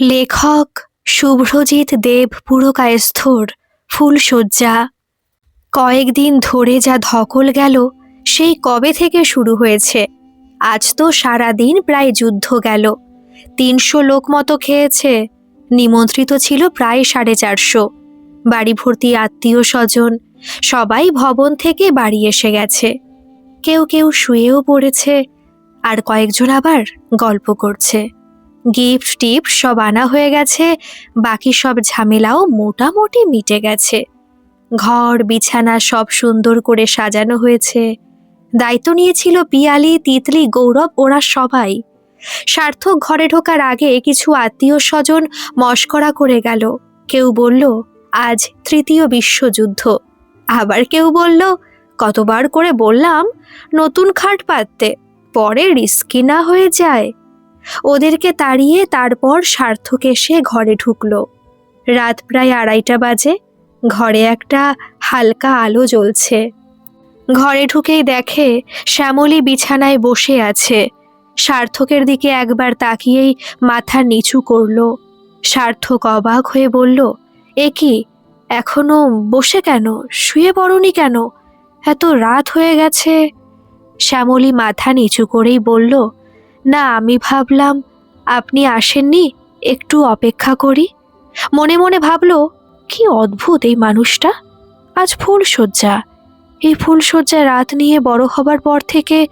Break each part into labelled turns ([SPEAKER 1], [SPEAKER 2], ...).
[SPEAKER 1] লেখক শুভ্রজিৎ দেব পুরকায়স্থর ফুলশয্যা। কয়েকদিন ধরে যা ধকল গেল, সেই কবে থেকে শুরু হয়েছে? আজ তো সারা দিন প্রায় যুদ্ধ গেল। তিনশো লোক মতো খেয়েছে, নিমন্ত্রিত ছিল প্রায় সাড়ে চারশো। বাড়ি ভর্তি আত্মীয় স্বজন, সবাই ভবন থেকে বাড়ি এসে গেছে। কেউ কেউ শুয়েও পড়েছে, আর কয়েকজন আবার গল্প করছে। গিফট টিফট সব আনা হয়ে গেছে, বাকি সব ঝামেলাও মোটামুটি মিটে গেছে। ঘর, বিছানা সব সুন্দর করে সাজানো হয়েছে। দায়িত্ব নিয়েছিল পিয়ালি, তিতলি, গৌরব, ওরা সবাই। সার্থক ঘরে ঢোকার আগে কিছু আত্মীয় স্বজন মস্করা করে গেল। কেউ বলল, আজ তৃতীয় বিশ্বযুদ্ধ। আবার কেউ বলল, কতবার করে বললাম, নতুন খাট পাততে পরে রিস্কি না হয়ে যায়। ওদেরকে তাড়িয়ে তারপর সার্থক এসে ঘরে ঢুকলো। রাত প্রায় আড়াইটা বাজে, ঘরে একটা হালকা আলো জ্বলছে। ঘরে ঢুকেই দেখে শ্যামলী বিছানায় বসে আছে। সার্থকের দিকে একবার তাকিয়েই মাথা নিচু করল। সার্থক অবাক হয়ে বলল, এ কি, এখনও বসে কেন? শুয়ে পড়নি কেন? এত রাত হয়ে গেছে। শ্যামলী মাথা নিচু করেই বলল না, আমি ভাবলাম, আপনি আসেননি, একটু অপেক্ষা করি। মনে মনে ভাবল, কি অদ্ভুত এই মানুষটা। আজ ফুলশয্যা। এই ফুলশয্যা রাত নিয়ে বড় হবার পর থেকে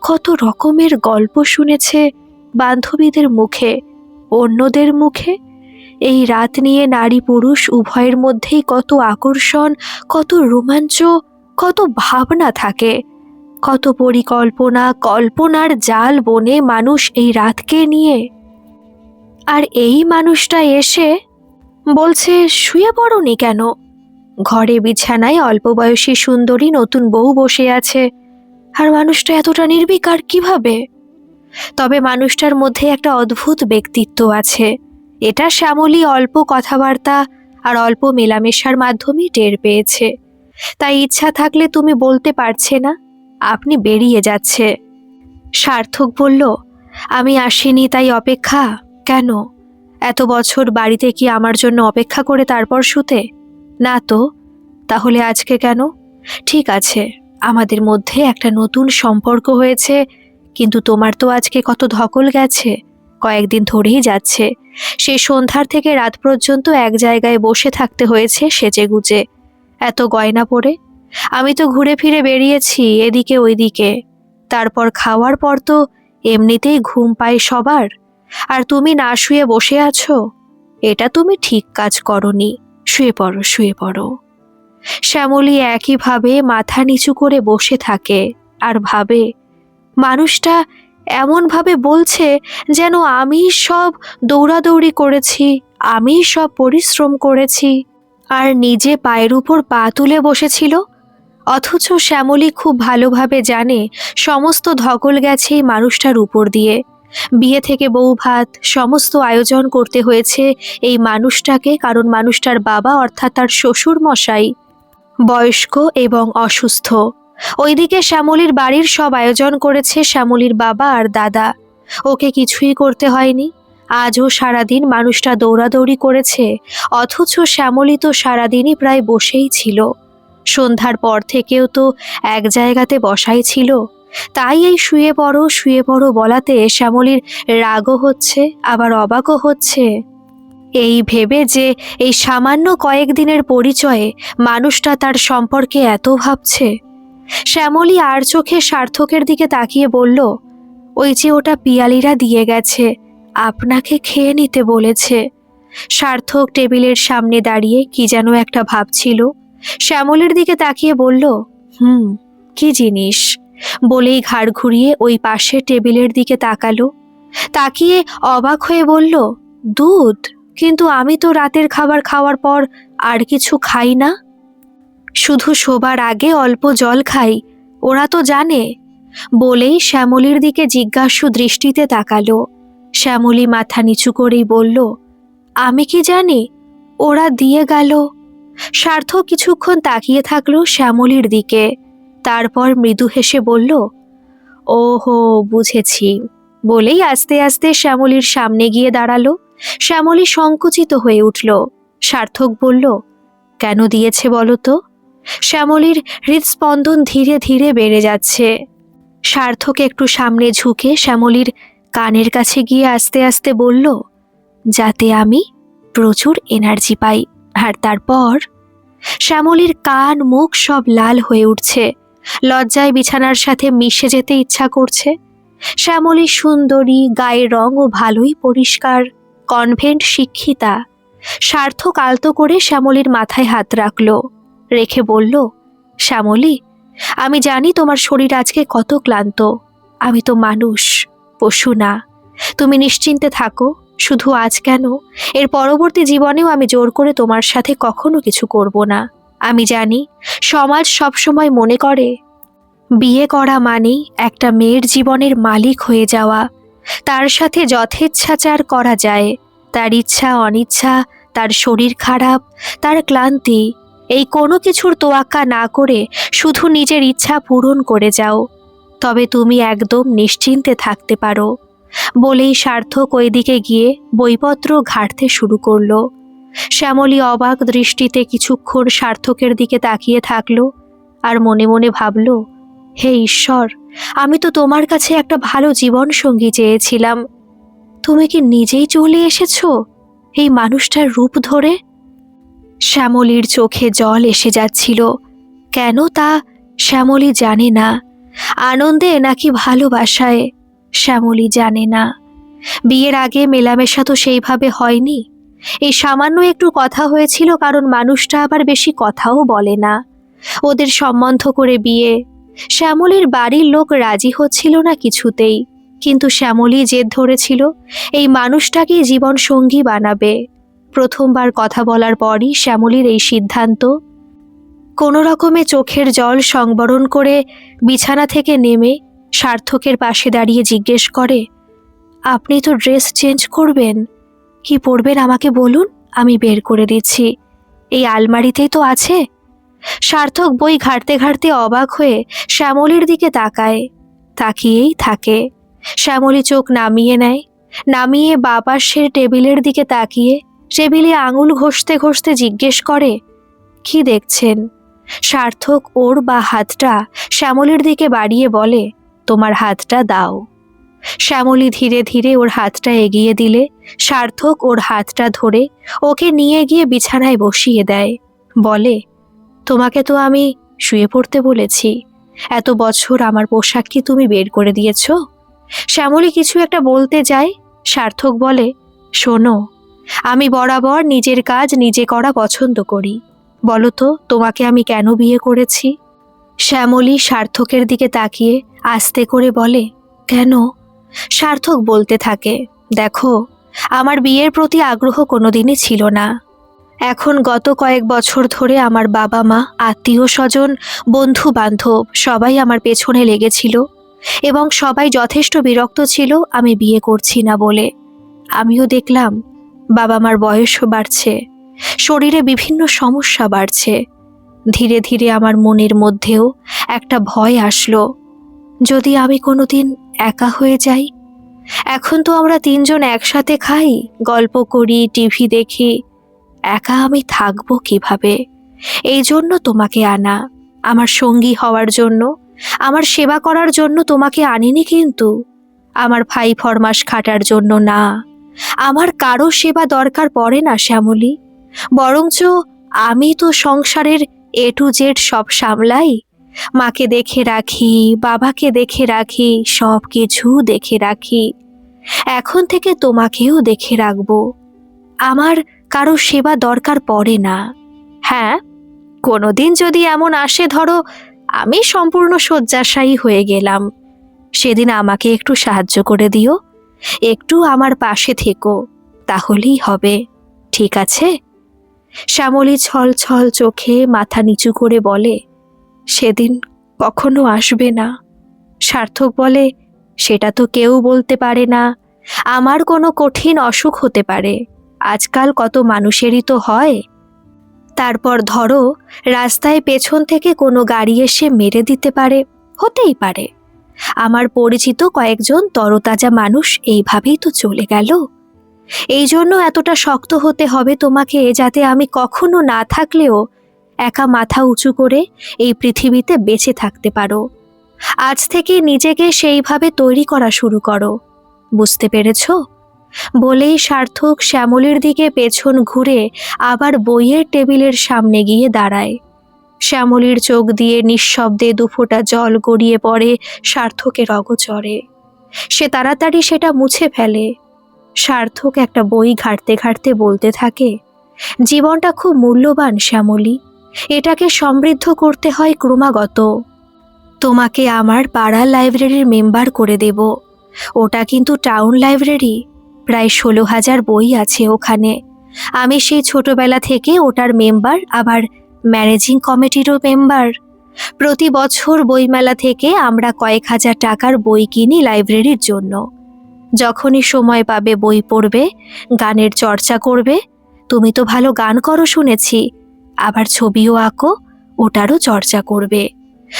[SPEAKER 1] কত রকমের গল্প শুনেছে বান্ধবীদের মুখে, অন্যদের মুখে। এই রাত নিয়ে নারী পুরুষ উভয়ের মধ্যেই কত আকর্ষণ, কত রোমাঞ্চ, কত ভাবনা থাকে। কত পরিকল্পনা, কল্পনার জাল বনে মানুষ এই রাতকে নিয়ে। আর এই মানুষটা এসে বলছে, শুয়ে পড়নি কেন? ঘরে বিছানায় অল্প বয়সী সুন্দরী নতুন বউ বসে আছে। আর মানুষটা এতটা নির্বিকার কীভাবে? তবে মানুষটার মধ্যে একটা অদ্ভুত ব্যক্তিত্ব আছে। এটা শ্যামলী অল্প কথাবার্তা আর অল্প মেলামেশার মাধ্যমেই টের পেয়েছে। তাই ইচ্ছা থাকলে তুমি বলতে পারছে না। আপনি বেরিয়ে যাচ্ছে। সার্থক বলল, আমি আসিনি তাই অপেক্ষা? কেন? এত বছর বাড়িতে কি আমার জন্য অপেক্ষা করে তারপর শুতে? না তো, তাহলে আজকে কেন? ঠিক আছে, আমাদের মধ্যে একটা নতুন সম্পর্ক হয়েছে, কিন্তু তোমার তো আজকে কত ধকল গেছে। কয়েকদিন ধরেই যাচ্ছে। সে সন্ধ্যার থেকে রাত পর্যন্ত এক জায়গায় বসে থাকতে হয়েছে সেজে গুজে এত গয়না পরে আমি তো ঘুরে ফিরে বেরিয়েছি, এদিকে ওইদিকে। তারপর খাওয়ার পর তো এমনিতেই ঘুম পায় সবার। আর তুমি না শুয়ে বসে আছো? এটা তুমি ঠিক কাজ করনি। শুয়ে পড়ো শুয়ে পড়ো। শ্যামলী একইভাবে মাথা নিচু করে বসে থাকে আর ভাবে, মানুষটা এমনভাবে বলছে যেন আমি সব দৌড়াদৌড়ি করেছি, আমি সব পরিশ্রম করেছি। আর নিজে পায়ের উপর পা তুলে বসেছিল অথচ শ্যামলী খুব ভালোভাবে জানে সমস্ত ধকল গেছে এই মানুষটার উপর দিয়ে। বিয়ে থেকে বউ ভাত, সমস্ত আয়োজন করতে হয়েছে এই মানুষটাকে, কারণ মানুষটার বাবা অর্থাৎ তার শ্বশুর মশাই। বয়স্ক এবং অসুস্থ। ওইদিকে শ্যামলীর বাড়ির সব আয়োজন করেছে শ্যামলীর বাবা আর দাদা। ওকে কিছুই করতে হয়নি। আজও সারাদিন মানুষটা দৌড়াদৌড়ি করেছে, অথচ শ্যামলী তো সারাদিনই প্রায় বসেই ছিল। সন্ধ্যার পর থেকেও তো এক জায়গাতে বসাই ছিল। তাই এই শুয়ে পড়ো শুয়ে পড়ো বলাতে শ্যামলীর রাগও হচ্ছে, আবার অবাকও হচ্ছে। এই ভেবে যে এই সামান্য কয়েকদিনের পরিচয়ে মানুষটা তার সম্পর্কে এত ভাবছে। শ্যামলী আর চোখে সার্থকের দিকে তাকিয়ে বলল, ওই যে ওটা পিয়ালিরা দিয়ে গেছে, আপনাকে খেয়ে নিতে বলেছে। সার্থক টেবিলের সামনে দাঁড়িয়ে কি যেন একটা ভাবছিল। শ্যামলের দিকে তাকিয়ে বলল, হুম, কি জিনিস? বলেই ঘাড় ঘুরিয়ে ওই পাশের টেবিলের দিকে তাকালো। তাকিয়ে অবাক হয়ে বলল, দুধ? কিন্তু আমি তো রাতের খাবার খাওয়ার পর আর কিছু খাই না। শুধু শোবার আগে অল্প জল খাই, ওরা তো জানে। বলেই শ্যামলীর দিকে জিজ্ঞাসু দৃষ্টিতে তাকালো। শ্যামলী মাথা নিচু করেই বলল, আমি কি জানি? ওরা দিয়ে গেল। স্বার্থ কিছুক্ষণ তাকিয়ে থাকল শ্যামলীর দিকে। তারপর মৃদু হেসে বলল, ওহো, বুঝেছি। বলেই আস্তে আস্তে শ্যামলীর সামনে গিয়ে দাঁড়াল। শ্যামলী সংকুচিত হয়ে উঠল। সার্থক বলল, কেন দিয়েছে বলো তো? শ্যামলীর হৃদস্পন্দন ধীরে ধীরে বেড়ে যাচ্ছে। সার্থক একটু সামনে ঝুঁকে শ্যামলীর কানের কাছে গিয়ে আস্তে আস্তে বলল, যাতে আমি প্রচুর এনার্জি পাই। আর তারপর শ্যামলীর কান মুখ সব লাল হয়ে উঠছে। লজ্জায় বিছানার সাথে মিশে যেতে ইচ্ছা করছে। শ্যামলী সুন্দরী, গায়ের রঙও ভালোই পরিষ্কার, কনভেন্ট শিক্ষিতা। সার্থক আলতো করে শ্যামলীর মাথায় হাত রাখল। রেখে বলল, শ্যামলী, আমি জানি তোমার শরীর আজকে কত ক্লান্ত। আমি তো মানুষ, পশু না। তুমি নিশ্চিন্তে থাকো। শুধু আজ কেন? এর পরবর্তী জীবনেও আমি জোর করে তোমার সাথে কখনো কিছু করব না। আমি জানি, সমাজ সবসময় মনে করে, বিয়ে করা মানেই একটা মেয়ের জীবনের মালিক হয়ে যাওয়া। তার সাথে যথেচ্ছাচার করা যায়। তার ইচ্ছা, অনিচ্ছা, তার শরীর খারাপ, তার ক্লান্তি, এই কোনো কিছুর তোয়াক্কা না করে শুধু নিজের ইচ্ছা পূরণ করে যাও। তবে তুমি একদম নিশ্চিন্তে থাকতে পারো। বলেই সার্থক ওইদিকে গিয়ে বইপত্র ঘাঁটতে শুরু করল। শ্যামলী অবাক দৃষ্টিতে কিছুক্ষণ সার্থকের দিকে তাকিয়ে থাকল আর মনে মনে ভাবল, হে ঈশ্বর, আমি তো তোমার কাছে একটা ভালো জীবন সঙ্গী চেয়েছিলাম। তুমি কি নিজেই চলে এসেছ এই মানুষটার রূপ ধরে? শ্যামলীর চোখে জল এসে যাচ্ছিল। কেন তা শ্যামলী জানে না। আনন্দে নাকি ভালোবাসায়। শ্যামলী জানে না। বিয়ের আগে মেলামেশা তো সেইভাবে হয়নি। এই সামান্য একটু কথা হয়েছিল কারণ মানুষটা আবার বেশি কথাও বলে না। ওদের সম্বন্ধ করে বিয়ে। শ্যামলীর বাড়ির লোক রাজি হচ্ছিল না কিছুতেই। কিন্তু শ্যামলী জেদ ধরেছিল এই মানুষটাকে জীবন সঙ্গী বানাবে। প্রথমবার কথা বলার পরই শ্যামলীর এই সিদ্ধান্ত। কোনো রকমে চোখের জল সংবরণ করে বিছানা থেকে নেমে সার্থকের পাশে দাঁড়িয়ে জিজ্ঞেস করে, আপনি তো ড্রেস চেঞ্জ করবেন। কি পরবেন আমাকে বলুন? আমি বের করে দিচ্ছি। এই আলমারিতেই তো আছে। সার্থক বই ঘাঁটতে ঘাঁটতে অবাক হয়ে শ্যামলীর দিকে তাকায়। তাকিয়েই থাকে। শ্যামলী চোখ নামিয়ে নেয়। নামিয়ে বাপাসের টেবিলের দিকে তাকিয়ে টেবিলে আঙুল ঘষতে ঘষতে জিজ্ঞেস করে, কি দেখছেন? সার্থক ওর বা হাতটা শ্যামলীর দিকে বাড়িয়ে বলে তোমার হাতটা দাও। শ্যামলী ধীরে ধীরে ওর হাতটা এগিয়ে দিলে, সার্থক ওর হাতটা ধরে ওকে নিয়ে গিয়ে বিছানায় বসিয়ে দেয়। বলে, তোমাকে তো আমি শুয়ে পড়তে বলেছি। এত বছর আমার পোশাক কি তুমি বের করে দিয়েছ? শ্যামলী কিছু একটা বলতে যায়। সার্থক বলে, শোনো, আমি বরাবর নিজের কাজ নিজে করা পছন্দ করি। বলো তো, তোমাকে আমি কেন বিয়ে করেছি? শ্যামলী সার্থকের দিকে তাকিয়ে আস্তে করে বলে, কেন? সার্থক বলতে থাকে, দেখো, আমার বিয়ের প্রতি আগ্রহ কোনোদিনই ছিল না। এখন গত কয়েক বছর ধরে আমার বাবা মা, আত্মীয় স্বজন বন্ধু বান্ধব সবাই আমার পেছনে লেগেছিল এবং সবাই যথেষ্ট বিরক্ত ছিল আমি বিয়ে করছি না বলে। আমিও দেখলাম বাবা মার বয়সও বাড়ছে, শরীরে বিভিন্ন সমস্যা বাড়ছে ধীরে ধীরে আমার মনের মধ্যেও একটা ভয় আসলো। যদি আমি কোনোদিন একা হয়ে যাই? এখন তো আমরা তিনজন একসাথে খাই, গল্প করি, টিভি দেখি। একা আমি থাকব কীভাবে? এই জন্য তোমাকে আনা। আমার সঙ্গী হওয়ার জন্য, আমার সেবা করার জন্য তোমাকে আনিনি কিন্তু। আমার ভাই ফরমাস খাটার জন্য না। আমার কারও সেবা দরকার পড়ে না, শ্যামলী। বরঞ্চ আমি তো সংসারের এ টু জেড সব সামলাই? মাকে দেখে রাখি, বাবাকে দেখে রাখি, সব কিছু দেখে রাখি। এখন থেকে তোমাকেও দেখে রাখব। আমার কারও সেবা দরকার পড়ে না। হ্যাঁ কোনোদিন যদি এমন আসে, ধরো, আমি সম্পূর্ণ শয্যাশায়ী হয়ে গেলাম। সেদিন আমাকে একটু সাহায্য করে দিও। একটু আমার পাশে থেকো। তাহলেই হবে। ঠিক আছে? শ্যামলী ছল ছল চোখে মাথা নিচু করে বলে, সেদিন কখনো আসবে না। সার্থক বলে, সেটা তো কেউ বলতে পারে না। আমার কোনো কঠিন অসুখ হতে পারে। আজকাল কত মানুষেরই তো হয়। তারপর ধরো, রাস্তায় পেছন থেকে কোনো গাড়ি এসে মেরে দিতে পারে, হতেই পারে। আমার পরিচিত কয়েকজন তরতাজা মানুষ এইভাবেই তো চলে গেল। এই জন্য এতটা শক্ত হতে হবে তোমাকে যাতে আমি কখনো না থাকলেও একা মাথা উঁচু করে এই পৃথিবীতে বেঁচে থাকতে পারো। আজ থেকে নিজেকে সেইভাবে তৈরি করা শুরু করো। বুঝতে পেরেছ? বলেই সার্থক শ্যামলীর দিকে পেছন ঘুরে আবার বইয়ের টেবিলের সামনে গিয়ে দাঁড়ায়। শ্যামলীর চোখ দিয়ে নিঃশব্দে দুফোঁটা জল গড়িয়ে পড়ে সার্থকের অগচরে। সে তাড়াতাড়ি সেটা মুছে ফেলে। সার্থক একটা বই ঘাঁটতে ঘাঁটতে বলতে থাকে, জীবনটা খুব মূল্যবান, শ্যামলী। এটাকে সমৃদ্ধ করতে হয় ক্রমাগত। তোমাকে আমার পাড়ার লাইব্রেরির মেম্বার করে দেব। ওটা কিন্তু টাউন লাইব্রেরি। প্রায় ষোলো হাজার বই আছে ওখানে। আমি সেই ছোটবেলা থেকে ওটার মেম্বার, আবার ম্যানেজিং কমিটিরও মেম্বার। প্রতি বছর বইমেলা থেকে আমরা কয়েক হাজার টাকার বই কিনি লাইব্রেরির জন্য। যখনই সময় পাবে বই পড়বে, গানের চর্চা করবে। তুমি তো ভালো গান করো শুনেছি, আবার ছবিও আঁকো, ওটারও চর্চা করবে।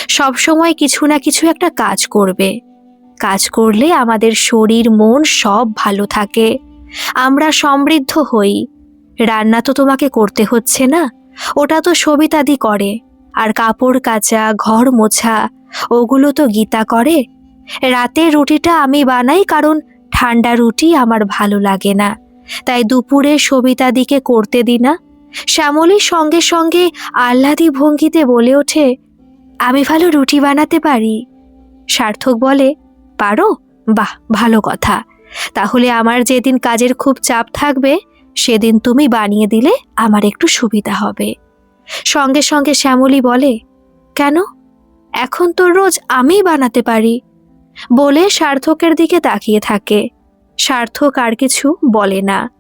[SPEAKER 1] সব সময় কিছু না কিছু একটা কাজ করবে। কাজ করলে আমাদের শরীর, মন সব ভালো থাকে। আমরা সমৃদ্ধ হই। রান্না তো তোমাকে করতে হচ্ছে না। ওটা তো সবিতাদি করে। আর কাপড় কাচা, ঘর মোছা, ওগুলো তো গীতা করে। রাতের রুটিটা আমি বানাই কারণ ঠান্ডা রুটি আমার ভালো লাগে না। তাই দুপুরে সবিতাদিকে করতে দি না। শ্যামলীর সঙ্গে সঙ্গে আহ্লাদি ভঙ্গিতে বলে ওঠে, আমি ভালো রুটি বানাতে পারি? সার্থক বলে, পারো? বাহ, ভালো কথা। তাহলে আমার যেদিন কাজের খুব চাপ থাকবে, সেদিন তুমি বানিয়ে দিলে আমার একটু সুবিধা হবে। সঙ্গে সঙ্গে শ্যামলী বলে, কেন? এখন তো রোজ আমি বানাতে পারি। বলে সার্থকের দিকে তাকিয়ে থাকে। সার্থক আর কিছু বলে না।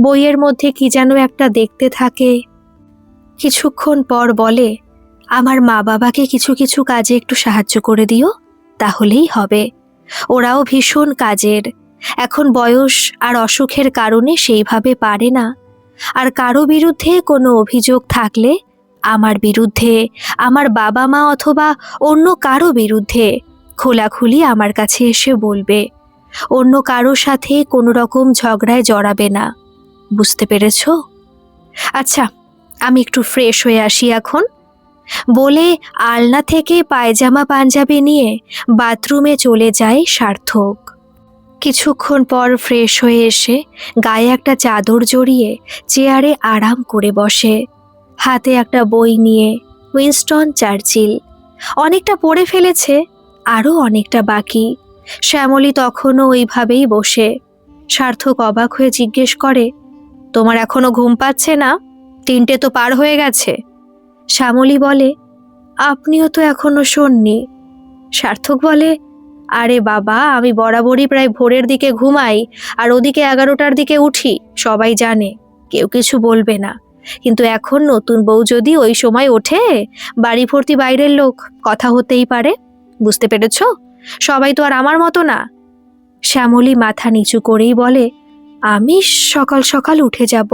[SPEAKER 1] বইয়ের মধ্যে কি যেন একটা দেখতে থাকে। কিছুক্ষণ পর বলে, আমার মা বাবাকে কিছু কিছু কাজে একটু সাহায্য করে দিও, তাহলেই হবে। ওরাও ভীষণ কাজের। এখন বয়স আর অসুখের কারণে সেইভাবে পারে না। আর কারও বিরুদ্ধে কোনো অভিযোগ থাকলে, আমার বিরুদ্ধে, আমার বাবা মা অথবা অন্য কারও বিরুদ্ধে খোলাখুলি আমার কাছে এসে বলবে, অন্য কারও সাথে কোনো রকম ঝগড়ায় জড়াবে না। বুঝতে পেরেছ? আচ্ছা আমি একটু ফ্রেশ হয়ে আসি এখন। বলে আলনা থেকে পায়জামা, পাঞ্জাবি নিয়ে বাথরুমে চলে যায় সার্থক। কিছুক্ষণ পর ফ্রেশ হয়ে এসে গায়ে একটা চাদর জড়িয়ে চেয়ারে আরাম করে বসে। হাতে একটা বই নিয়ে উইনস্টন চার্চিল। অনেকটা পড়ে ফেলেছে আরও অনেকটা বাকি। শ্যামলী তখনও ওইভাবেই বসে। সার্থক অবাক হয়ে জিজ্ঞেস করে, তোমার এখনও ঘুম পাচ্ছে না? তিনটে তো পার হয়ে গেছে। শ্যামলী বলে, আপনিও তো এখনও শোননি। সার্থক বলে, আরে বাবা, আমি বরাবরই প্রায় ভোরের দিকে ঘুমাই, আর ওদিকে এগারোটার দিকে উঠি, সবাই জানে, কেউ কিছু বলবে না। কিন্তু এখন নতুন বউ যদি ওই সময় ওঠে, বাড়ি ভর্তি বাইরের লোক, কথা হতেই পারে। বুঝতে পেরেছ? সবাই তো আর আমার মতো না। শ্যামলী মাথা নিচু করেই বলে, আমি সকাল সকাল উঠে যাব।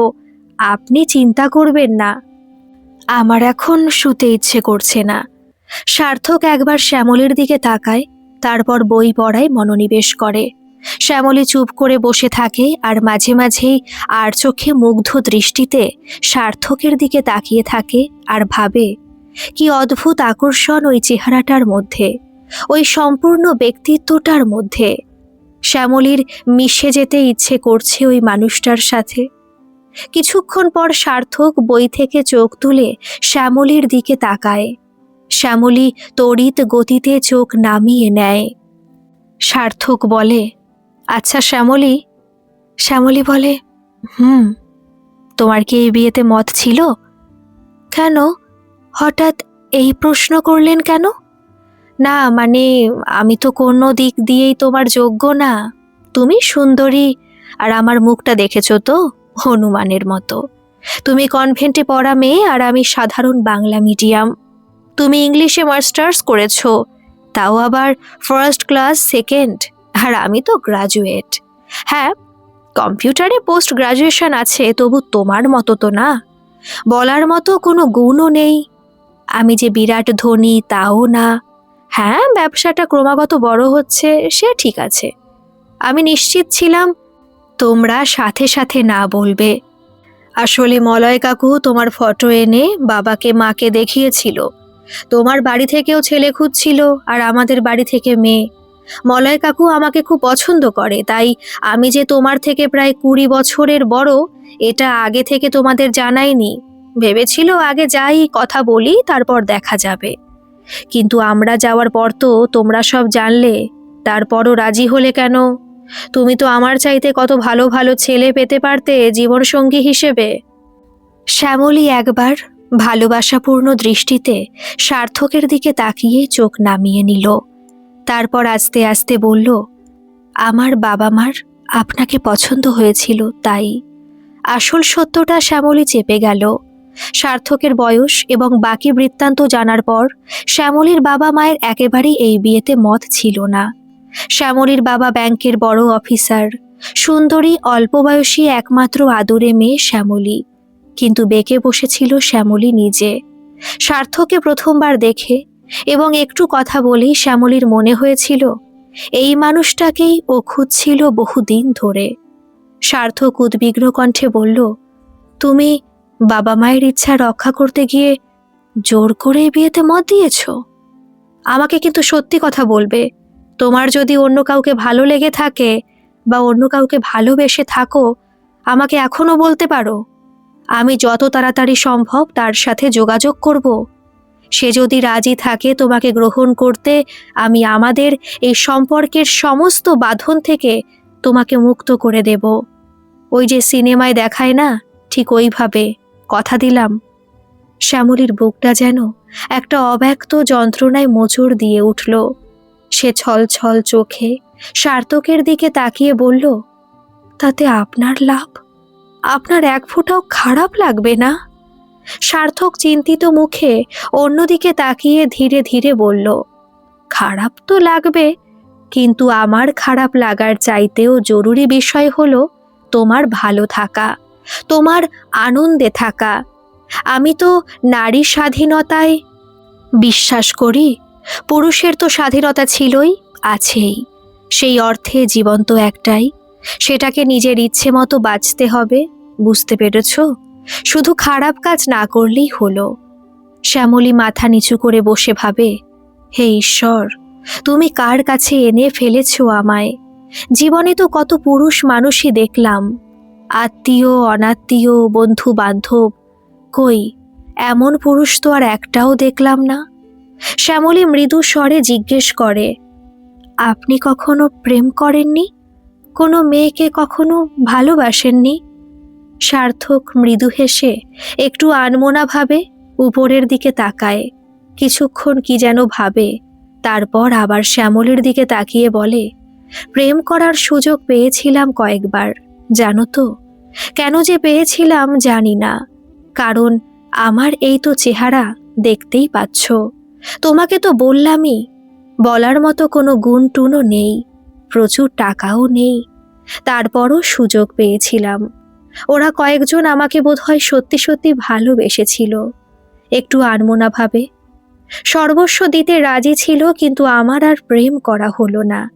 [SPEAKER 1] আপনি চিন্তা করবেন না। আমার এখন শুতে ইচ্ছে করছে না। সার্থক একবার শ্যামলীর দিকে তাকায়, তারপর বই পড়ায় মনোনিবেশ করে। শ্যামলী চুপ করে বসে থাকে আর মাঝে মাঝেই আর চোখে মুগ্ধ দৃষ্টিতে সার্থকের দিকে তাকিয়ে থাকে আর ভাবে, কি অদ্ভুত আকর্ষণ ওই চেহারাটার মধ্যে। ওই সম্পূর্ণ ব্যক্তিত্বটার মধ্যে। শ্যামলীর মিশে যেতে ইচ্ছে করছে ওই মানুষটার সাথে। কিছুক্ষণ পর সার্থক বই থেকে চোখ তুলে শ্যামলীর দিকে তাকায়। শ্যামলী তড়িৎ গতিতে চোখ নামিয়ে নেয়। সার্থক বলে আচ্ছা শ্যামলী। শ্যামলী বলে, হুম, তোমার কি এই বিয়েতে মত ছিল? কেন? হঠাৎ এই প্রশ্ন করলেন কেন? না মানে আমি তো কোনো দিক দিয়েই তোমার যোগ্য না। তুমি সুন্দরী, আর আমার মুখটা দেখেছ তো, হনুমানের মতো। তুমি কনভেন্টে পড়া মেয়ে, আর আমি সাধারণ বাংলা মিডিয়াম। তুমি ইংলিশে মাস্টার্স করেছ, তাও আবার ফার্স্ট ক্লাস সেকেন্ড আর আমি তো গ্রাজুয়েট হ্যাঁ কম্পিউটারে পোস্ট গ্রাজুয়েশন আছে, তবু তোমার মতো তো না। বলার মতো কোনো গুণও নেই। আমি যে বিরাট ধনী, তাও না। হ্যাঁ ব্যবসাটা ক্রমাগত বড় হচ্ছে, সে ঠিক আছে। আমি নিশ্চিত ছিলাম, তোমরা সাথে সাথে না বলবে। আসলে মলয় কাকু তোমার ফটো এনে বাবাকে মাকে দেখিয়েছিল। তোমার বাড়ি থেকেও ছেলে খুঁজছিল আর আমাদের বাড়ি থেকে মেয়ে। মলয় কাকু আমাকে খুব পছন্দ করে, তাই আমি যে তোমার থেকে প্রায় কুড়ি বছরের বড়, এটা আগে থেকে তোমাদের জানাইনি। ভেবেছিল আগে যাই, কথা বলি, তারপর দেখা যাবে। কিন্তু আমরা যাওয়ার পর তো তোমরা সব জানলে, তারপরও রাজি হলে কেন? তুমি তো আমার চাইতে কত ভালো ভালো ছেলে পেতে পারতে জীবনসঙ্গী হিসেবে। শ্যামলী একবার ভালোবাসাপূর্ণ দৃষ্টিতে সার্থকের দিকে তাকিয়ে চোখ নামিয়ে নিল। তারপর আস্তে আস্তে বলল, আমার বাবা মার আপনাকে পছন্দ হয়েছিল, তাই। আসল সত্যটা শ্যামলী চেপে গেল। সার্থকের বয়স এবং বাকি বৃত্তান্ত জানার পর শ্যামলীর বাবা মায়ের একেবারেই এই বিয়েতে মত ছিল না। শ্যামলীর বাবা ব্যাংকের বড় অফিসার, সুন্দরী অল্প বয়সী একমাত্র আদুরে মেয়ে শ্যামলী। কিন্তু বেঁকে বসেছিল শ্যামলী নিজে। সার্থকে প্রথমবার দেখে এবং একটু কথা বলেই শ্যামলীর মনে হয়েছিল, এই মানুষটাকেই ও খুঁজছিল বহুদিন ধরে। সার্থক উদ্বিগ্ন কণ্ঠে বলল, তুমি বাবা মায়ের ইচ্ছা রক্ষা করতে গিয়ে জোর করে বিয়েতে মত দিয়েছ? আমাকে কিন্তু সত্যি কথা বলবে। তোমার যদি অন্য কাউকে ভালো লেগে থাকে বা অন্য কাউকে ভালোবেসে থাকো, আমাকে এখনও বলতে পারো। আমি যত তাড়াতাড়ি সম্ভব তার সাথে যোগাযোগ করব। সে যদি রাজি থাকে তোমাকে গ্রহণ করতে, আমি আমাদের এই সম্পর্কের সমস্ত বাঁধন থেকে তোমাকে মুক্ত করে দেব। ওই যে সিনেমায় দেখায় না, ঠিক ওইভাবে। কথা দিলাম। শ্যামলীর বুকটা যেন একটা অব্যক্ত যন্ত্রণায় মোচড় দিয়ে উঠল। সে ছল ছল চোখে সার্থকের দিকে তাকিয়ে বলল, তাতে আপনার লাভ? আপনার এক ফোঁটাও খারাপ লাগবে না? সার্থক চিন্তিত মুখে অন্যদিকে তাকিয়ে ধীরে ধীরে বলল, খারাপ তো লাগবে, কিন্তু আমার খারাপ লাগার চাইতেও জরুরি বিষয় হলো তোমার ভালো থাকা। তোমার আনন্দে থাকা। আমি তো নারী স্বাধীনতায় বিশ্বাস করি, পুরুষের তো স্বাধীনতা ছিলই, আছেই। সেই অর্থে জীবন তো একটাই, সেটাকে নিজের ইচ্ছে মতো বাঁচতে হবে, বুঝতে পেরেছ? শুধু খারাপ কাজ না করলেই হলো। শ্যামলী মাথা নিচু করে বসে ভাবে, হে ঈশ্বর, তুমি কার কাছে এনে ফেলেছ আমায়? জীবনে তো কত পুরুষ মানুষই দেখলাম। আত্মীয়, অনাত্মীয় বন্ধু বান্ধব কই? এমন পুরুষ তো আর একটাও দেখলাম না। শ্যামলী মৃদু স্বরে জিজ্ঞেস করে, আপনি কখনো প্রেম করেননি? কোনো মেয়েকে কখনো ভালোবাসেননি? সার্থক মৃদু হেসে, একটু আনমোনা ভাবে উপরের দিকে তাকায়, কিছুক্ষণ কি যেন ভাবে, তারপর আবার শ্যামলের দিকে তাকিয়ে বলে, প্রেম করার সুযোগ পেয়েছিলাম কয়েকবার, জানো তো? কেন যে পেয়েছিলাম জানি না। কারণ আমার এই তো চেহারা দেখতেই পাচ্ছ। তোমাকে তো বললামই, বলার মতো কোনো গুণ টুনও নেই, প্রচুর টাকাও নেই। তারপরও সুযোগ পেয়েছিলাম। ওরা কয়েকজন আমাকে বোধহয় সত্যি সত্যি ভালোবেসেছিল। একটু আনমোনা ভাবে। সর্বস্ব দিতে রাজি ছিল, কিন্তু আমার আর প্রেম করা হলো না।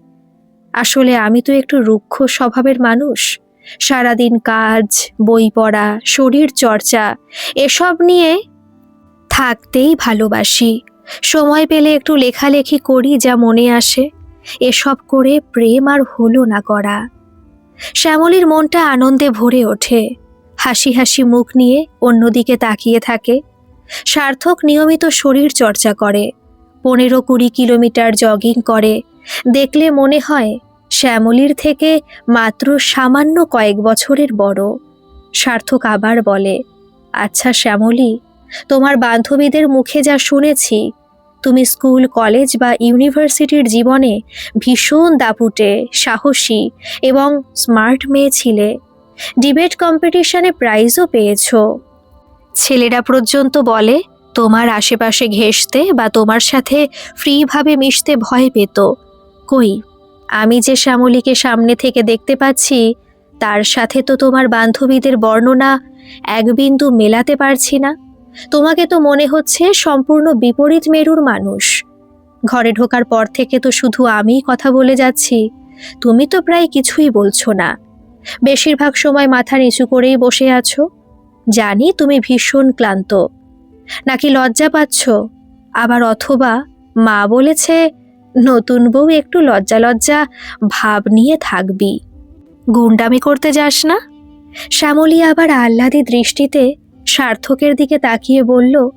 [SPEAKER 1] আসলে আমি তো একটু রুক্ষ স্বভাবের মানুষ। সারাদিন কাজ, বই পড়া, শরীর চর্চা, এসব নিয়ে থাকতেই ভালোবাসি। সময় পেলে একটু লেখালেখি করি যা মনে আসে। এসব করে প্রেম আর হলো না করা শ্যামলীর মনটা আনন্দে ভরে ওঠে। হাসি হাসি মুখ নিয়ে অন্যদিকে তাকিয়ে থাকে। সার্থক নিয়মিত শরীর চর্চা করে। পনেরো কুড়ি কিলোমিটার জগিং করে। দেখলে মনে হয় শ্যামলীর থেকে মাত্র সামান্য কয়েক বছরের বড়। সার্থক আবার বলে আচ্ছা শ্যামলী, তোমার বান্ধবীদের মুখে যা শুনেছি, তুমি স্কুল, কলেজ বা ইউনিভার্সিটির জীবনে ভীষণ দাপুটে, সাহসী এবং স্মার্ট মেয়ে ছিলে। ডিবেট কম্পিটিশনে প্রাইজও পেয়েছ। ছেলেরা পর্যন্ত বলে, তোমার আশেপাশে ঘেঁষতে বা তোমার সাথে ফ্রিভাবে মিশতে ভয় পেত। কই আমি যে শ্যামলীকে সামনে থেকে দেখতে পাচ্ছি, তার সাথে তো তোমার বান্ধবীদের বর্ণনা এক বিন্দু মেলাতে পারছি না। তোমাকে তো মনে হচ্ছে সম্পূর্ণ বিপরীত মেরুর মানুষ। ঘরে ঢোকার পর থেকে তো শুধু আমিই কথা বলে যাচ্ছি। তুমি তো প্রায় কিছুই বলছো না। বেশিরভাগ সময় মাথা নিচু করেই বসে আছো। জানি তুমি ভীষণ ক্লান্ত। নাকি লজ্জা পাচ্ছ? আবার অথবা মা বলেছে নতুন বউ একটু লজ্জা লজ্জা ভাব নিয়ে থাকবি। গুন্ডামি করতে যাস না? শ্যামলী আবার আহ্লাদি দৃষ্টিতে সার্থকের দিকে তাকিয়ে বলল,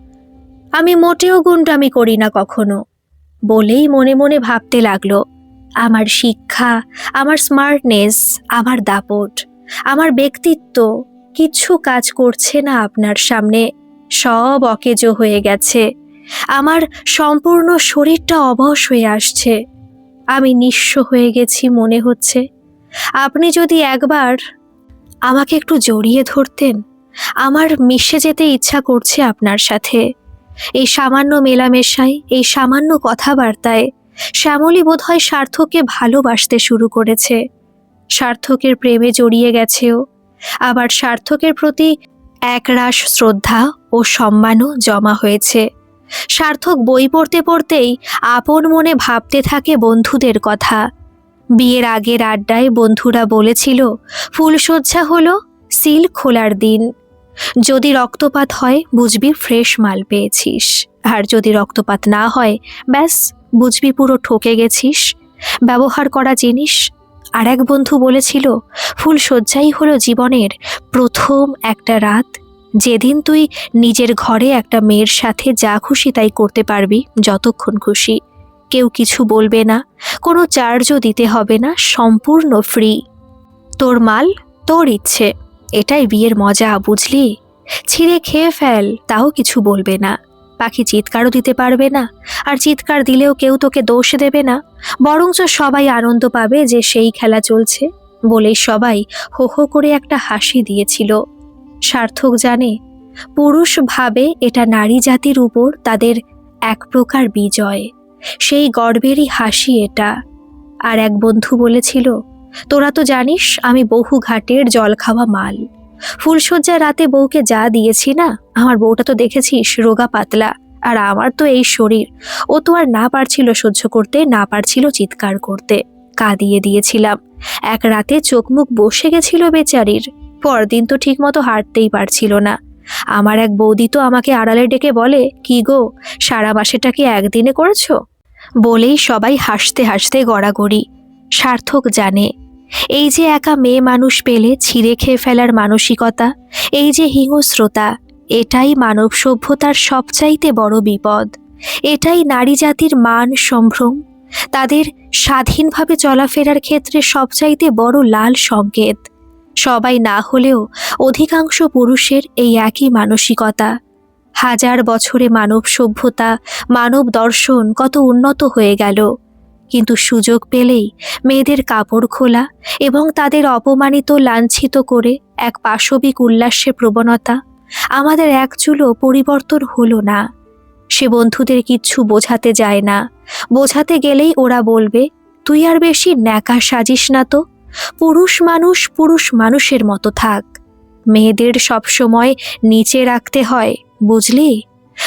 [SPEAKER 1] আমি মোটেও গুন্ডামি করি না কখনো। বলেই মনে মনে ভাবতে লাগল, আমার শিক্ষা, আমার স্মার্টনেস আমার দাপট, আমার ব্যক্তিত্ব কিচ্ছু কাজ করছে না আপনার সামনে, সব অকেজো হয়ে গেছে। আমার সম্পূর্ণ শরীরটা অবশ হয়ে আসছে। আমি নিঃস্ব হয়ে গেছি মনে হচ্ছে। আপনি যদি একবার আমাকে একটু জড়িয়ে ধরতেন, আমার মিশে যেতে ইচ্ছা করছে আপনার সাথে। এই সামান্য মেলামেশায়, এই সামান্য কথাবার্তায় শ্যামলী বোধহয় সার্থককে ভালোবাসতে শুরু করেছে। সার্থকের প্রেমে জড়িয়ে গেছেও, আবার সার্থকের প্রতি একরাশ শ্রদ্ধা ও সম্মানও জমা হয়েছে। সার্থক বই পড়তে পড়তেই আপন মনে ভাবতে থাকে বন্ধুদের কথা। বিয়ের আগের আড্ডায় বন্ধুরা বলেছিল, ফুলশয্যা হলো সিল খোলার দিন। যদি রক্তপাত হয়, বুঝবি ফ্রেশ মাল পেয়েছিস। আর যদি রক্তপাত না হয়, ব্যাস, বুঝবি পুরো ঠকে গেছিস। ব্যবহার করা জিনিস। আর এক বন্ধু বলেছিল, ফুলশয্যাই হলো জীবনের প্রথম একটা রাত। যেদিন তুই নিজের ঘরে একটা মেয়ের সাথে যা খুশি তাই করতে পারবি, যতক্ষণ খুশি। কেউ কিছু বলবে না, কোনো চার্জও দিতে হবে না, সম্পূর্ণ ফ্রি। তোর মাল, তোর ইচ্ছে, এটাই বিয়ের মজা, বুঝলি? ছিঁড়ে খেয়ে ফেল, তাও কিছু বলবে না। পাখি চিৎকারও দিতে পারবে না, আর চিৎকার দিলেও কেউ তোকে দোষ দেবে না। বরঞ্চ সবাই আনন্দ পাবে যে সেই খেলা চলছে বলেই সবাই হো হো করে একটা হাসি দিয়েছিল। সার্থক জানে, পুরুষ ভাবে এটা নারী জাতির উপর তাদের এক প্রকার বিজয়। সেই গর্বেরই হাসি এটা। আর এক বন্ধু বলেছিল, তোরা তো জানিস, আমি বহু ঘাটের জল খাওয়া মাল। ফুলশয্যা রাতে বউকে যা দিয়েছি না, আমার বউটা তো দেখেছিস, রোগা পাতলা। আর আমার তো এই শরীর। ও তো আর না পারছিল সহ্য করতে, না পারছিল চিৎকার করতে। কাঁদিয়ে দিয়েছিলাম। এক রাতে চোখ মুখ বসে গেছিল বেচারির। পরদিন তো ঠিকমতো হাঁটতেই পারছিল না। আমার এক বৌদি তো আমাকে আড়ালে ডেকে বলে, কি গো, সারা মাসেটা কি একদিনে করেছ? বলেই সবাই হাসতে হাসতে গড়াগড়ি। সার্থক জানে, এই যে একা মেয়ে মানুষ পেলে ছিঁড়ে খেয়ে ফেলার মানসিকতা, এই যে হিংস্রতা, এটাই মানব সভ্যতার সবচাইতে বড় বিপদ। এটাই নারী জাতির মান সম্ভ্রম। তাদের স্বাধীনভাবে চলাফেরার ক্ষেত্রে সবচাইতে বড় লাল সংকেত। সবাই না হলেও অধিকাংশ পুরুষের এই একই মানসিকতা। হাজার বছরে মানব সভ্যতা, মানব দর্শন কত উন্নত হয়ে গেল। কিন্তু সুযোগ পেলেই মেয়েদের কাপড় খোলা এবং তাদের অপমানিত, লাঞ্ছিত করে এক পাশবিক উল্লাসের প্রবণতা আমাদের এক চুলো পরিবর্তন হলো না। সে বন্ধুদের কিচ্ছু বোঝাতে যায় না। বোঝাতে গেলেই ওরা বলবে, তুই আর বেশি ন্যাকা সাজিস না তো। পুরুষ মানুষ পুরুষ মানুষের মতো থাক। মেয়েদের সবসময় নিচে রাখতে হয়, বুঝলি?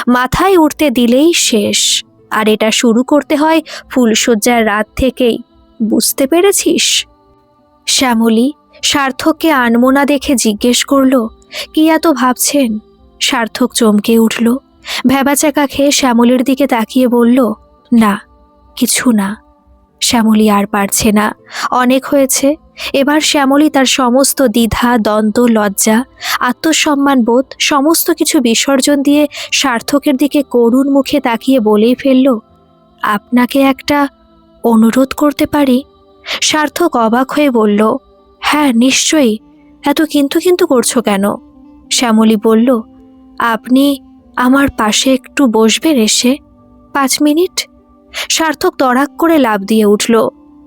[SPEAKER 1] মাথায় উঠতে দিলেই শেষ। আর এটা শুরু করতে হয় ফুলশয্যার রাত থেকেই। বুঝতে পেরেছিস? শ্যামলী সার্থককে আনমোনা দেখে জিজ্ঞেস করল, কি এত ভাবছেন? সার্থক চমকে উঠল ভ্যাবাচাকা খেয়ে শ্যামলীর দিকে তাকিয়ে বলল, না, কিছু না। শ্যামলী আর পারছে না। অনেক হয়েছে। এবার শ্যামলী তার সমস্ত দ্বিধা, দ্বন্দ্ব, লজ্জা, আত্মসম্মান বোধ, সমস্ত কিছু বিসর্জন দিয়ে সার্থকের দিকে করুণ মুখে তাকিয়ে বলেই ফেলল, আপনাকে একটা অনুরোধ করতে পারি? সার্থক অবাক হয়ে বলল হ্যাঁ নিশ্চয়ই। এত কিন্তু কিন্তু করছ কেন? শ্যামলী বলল, আপনি আমার পাশে একটু বসবেন এসে? পাঁচ মিনিট? সার্থক তড়াক করে লাভ দিয়ে উঠল।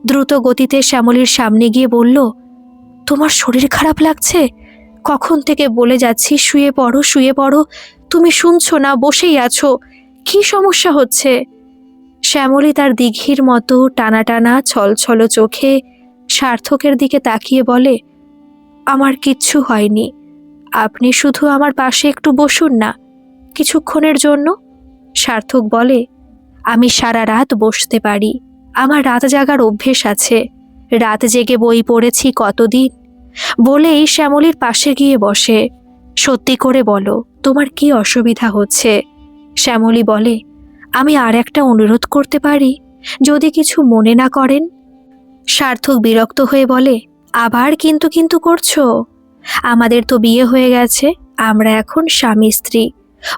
[SPEAKER 1] দ্রুত গতিতে শ্যামলীর সামনে গিয়ে বলল, তোমার শরীর খারাপ লাগছে? কখন থেকে বলে যাচ্ছি, শুয়ে পড়ো শুয়ে পড়ো? তুমি শুনছো না, বসেই আছো। কি সমস্যা হচ্ছে? শ্যামলী তার দিঘির মতো টানা টানা ছলছল চোখে সার্থকের দিকে তাকিয়ে বলে, আমার কিচ্ছু হয়নি। আপনি শুধু আমার পাশে একটু বসুন না। কিছুক্ষণের জন্য? সার্থক বলে আমি সারা রাত বসতে পারি। আমার রাত জাগার অভ্যেস আছে। রাত জেগে বই পড়েছি কতদিন? বলেই শ্যামলীর পাশে গিয়ে বসে। সত্যি করে বলো, তোমার কি অসুবিধা হচ্ছে? শ্যামলী বলে, আমি আর একটা অনুরোধ করতে পারি? যদি কিছু মনে না করেন? সার্থক বিরক্ত হয়ে বলে, আবার কিন্তু কিন্তু করছ? আমাদের তো বিয়ে হয়ে গেছে, আমরা এখন স্বামী স্ত্রী।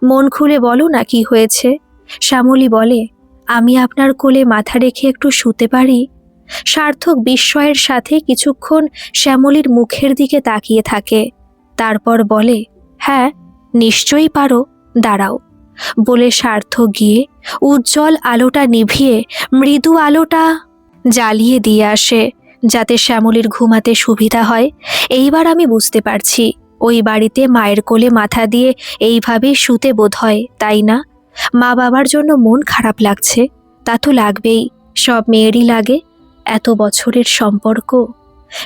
[SPEAKER 1] মন খুলে বলো না কি হয়েছে? শ্যামলী বলে আমি আপনার কোলে মাথা রেখে একটু শুতে পারি? সার্থক বিস্ময়ের সাথে কিছুক্ষণ শ্যামলীর মুখের দিকে তাকিয়ে থাকে। তারপর বলে হ্যাঁ নিশ্চয়ই পারো, দাঁড়াও। বলে সার্থক গিয়ে উজ্জ্বল আলোটা নিভিয়ে মৃদু আলোটা জ্বালিয়ে দিয়ে আসে, যাতে শ্যামলীর ঘুমাতে সুবিধা হয়। এইবার আমি বুঝতে পারছি, ওই বাড়িতে মায়ের কোলে মাথা দিয়ে এইভাবেই শুতে বোধ হয়, তাই না? মা বাবার জন্য মন খারাপ লাগছে, তা তো লাগবেই। সব মেয়েরই লাগে এত বছরের সম্পর্ক।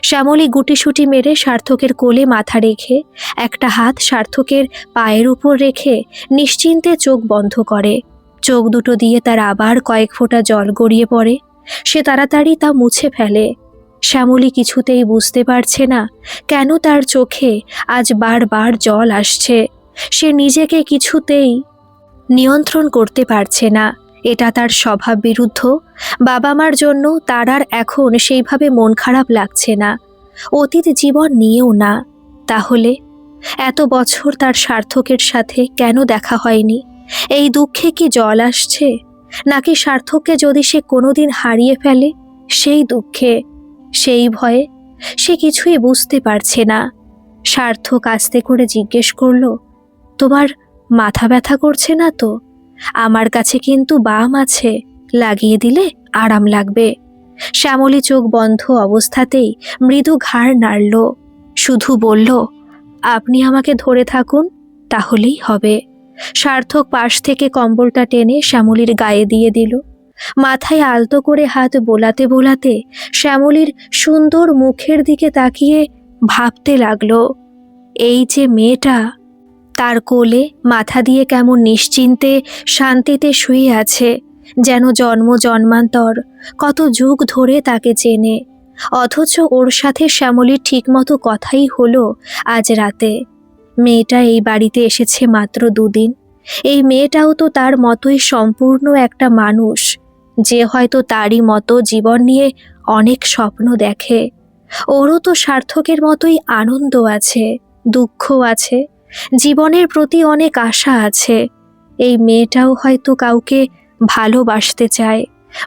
[SPEAKER 1] শ্যামলী গুটিসুটি মেরে সার্থকের কোলে মাথা রেখে, একটা হাত সার্থকের পায়ের উপর রেখে নিশ্চিন্তে চোখ বন্ধ করে। চোখ দুটো দিয়ে তার আবার কয়েক ফোঁটা জল গড়িয়ে পড়ে। সে তাড়াতাড়ি তা মুছে ফেলে। শ্যামলী কিছুতেই বুঝতে পারছে না, কেন তার চোখে আজ বারবার জল আসছে। সে নিজেকে কিছুতেই নিয়ন্ত্রণ করতে পারছে না। এটা তার স্বভাব বিরুদ্ধ। বাবা মার জন্য তার আর এখন সেইভাবে মন খারাপ লাগছে না। অতীত জীবন নিয়েও না। তাহলে এত বছর তার সার্থকের সাথে কেন দেখা হয়নি? এই দুঃখে কি জল আসছে? নাকি সার্থককে যদি সে কোনোদিন হারিয়ে ফেলে, সেই দুঃখে, সেই ভয়ে সে কিছুই বুঝতে পারছে না। সার্থক আস্তে করে জিজ্ঞেস করল, তোমার মাথা ব্যথা করছে না তো? আমার কাছে কিন্তু বাম আছে, লাগিয়ে দিলে আরাম লাগবে। শ্যামলী চোখ বন্ধ অবস্থাতেই মৃদু ঘাড় নাড়ল। শুধু বলল, আপনি আমাকে ধরে থাকুন, তাহলেই হবে। সার্থক পাশ থেকে কম্বলটা টেনে শ্যামলীর গায়ে দিয়ে দিল। মাথায় আলতো করে হাত বোলাতে বোলাতে শ্যামলীর সুন্দর মুখের দিকে তাকিয়ে ভাবতে লাগল, এই যে মেয়েটা তার কোলে মাথা দিয়ে কেমন নিশ্চিন্তে শান্তিতে শুয়ে আছে, যেন জন্ম জন্মান্তর, কত যুগ ধরে তাকে চেনে। অথচ ওর সাথে শ্যামলীর ঠিকমতো কথাই হলো আজ রাতে। মেয়েটা এই বাড়িতে এসেছে মাত্র দুদিন। এই মেয়েটাও তো তার মতোই সম্পূর্ণ একটা মানুষ। যে হয়তো তারই মতো জীবন নিয়ে অনেক স্বপ্ন দেখে। ওরও তো সার্থকের মতোই আনন্দ আছে দুঃখ আছে। জীবনের প্রতি অনেক আশা আছে। এই মেয়েটাও হয়তো কাউকে ভালোবাসতে চায়,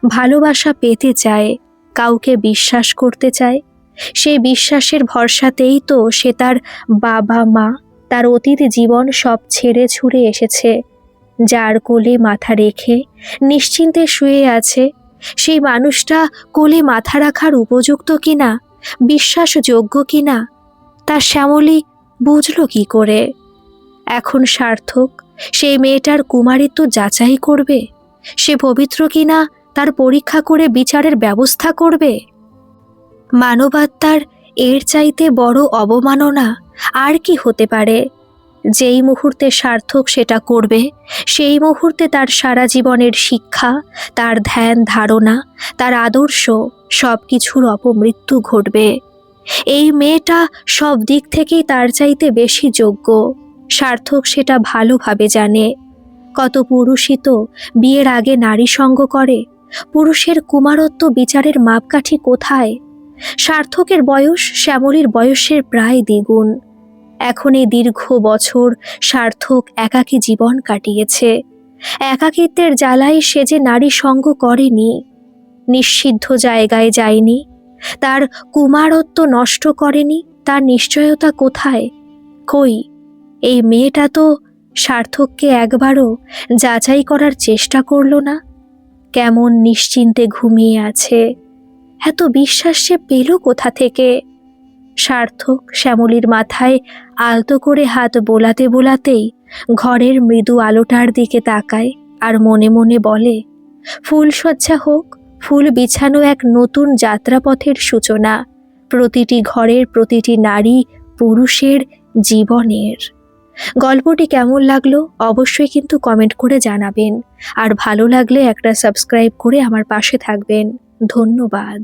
[SPEAKER 1] ভালোবাসা পেতে চায়, কাউকে বিশ্বাস করতে চায়। সেই বিশ্বাসের ভরসাতেই তো সে তার বাবা মা, তার অতীত জীবন সব ছেড়ে ছুড়ে এসেছে। যার কোলে মাথা রেখে নিশ্চিন্তে শুয়ে আছে, সেই মানুষটা কোলে মাথা রাখার উপযুক্ত কিনা, বিশ্বাসযোগ্য কিনা, তার শ্যামলী বুঝল কি করে? এখন সার্থক, সেই মেয়েটার কুমারিত্ব যাচাই করবে? সে পবিত্র কিনা তার পরীক্ষা করে বিচারের ব্যবস্থা করবে? মানবাত্মার এর চাইতে বড় অবমাননা আর কি হতে পারে? যেই মুহূর্তে সার্থক সেটা করবে, সেই মুহূর্তে তার সারা জীবনের শিক্ষা, তার ধ্যান ধারণা, তার আদর্শ সব কিছুর অপমৃত্যু ঘটবে। এই মেয়েটা সব দিক থেকেই তার চাইতে বেশি যোগ্য। সার্থক সেটা ভালোভাবে জানে। কত পুরুষই তো বিয়ের আগে নারী সঙ্গ করে। পুরুষের কুমারত্ব বিচারের মাপকাঠি কোথায়? সার্থকের বয়স শ্যামলীর বয়সের প্রায় দ্বিগুণ। এখন এই দীর্ঘ বছর সার্থক একাকী জীবন কাটিয়েছে। একাকিত্বের জ্বালায় সে যে নারী সঙ্গ করেনি, নিষিদ্ধ জায়গায় যায়নি তার কুমারত্ব নষ্ট করেনি, তার নিশ্চয়তা কোথায়? কই? এই মেয়েটা তো সার্থককে একবারও যাচাই করার চেষ্টা করল না। কেমন নিশ্চিন্তে ঘুমিয়ে আছে। এত বিশ্বাস সে পেল কোথা থেকে? সার্থক শ্যামলীর মাথায় আলতো করে হাত বোলাতে বোলাতেই ঘরের মৃদু আলোটার দিকে তাকায় আর মনে মনে বলে, ফুলশয্যা হোক ফুল বিছানো এক নতুন যাত্রাপথের সূচনা, প্রতিটি ঘরের প্রতিটি নারী পুরুষের জীবনের। গল্পটি কেমন লাগল অবশ্যই কিন্তু কমেন্ট করে জানাবেন, আর ভালো লাগলে একটা সাবস্ক্রাইব করে আমার পাশে থাকবেন। ধন্যবাদ।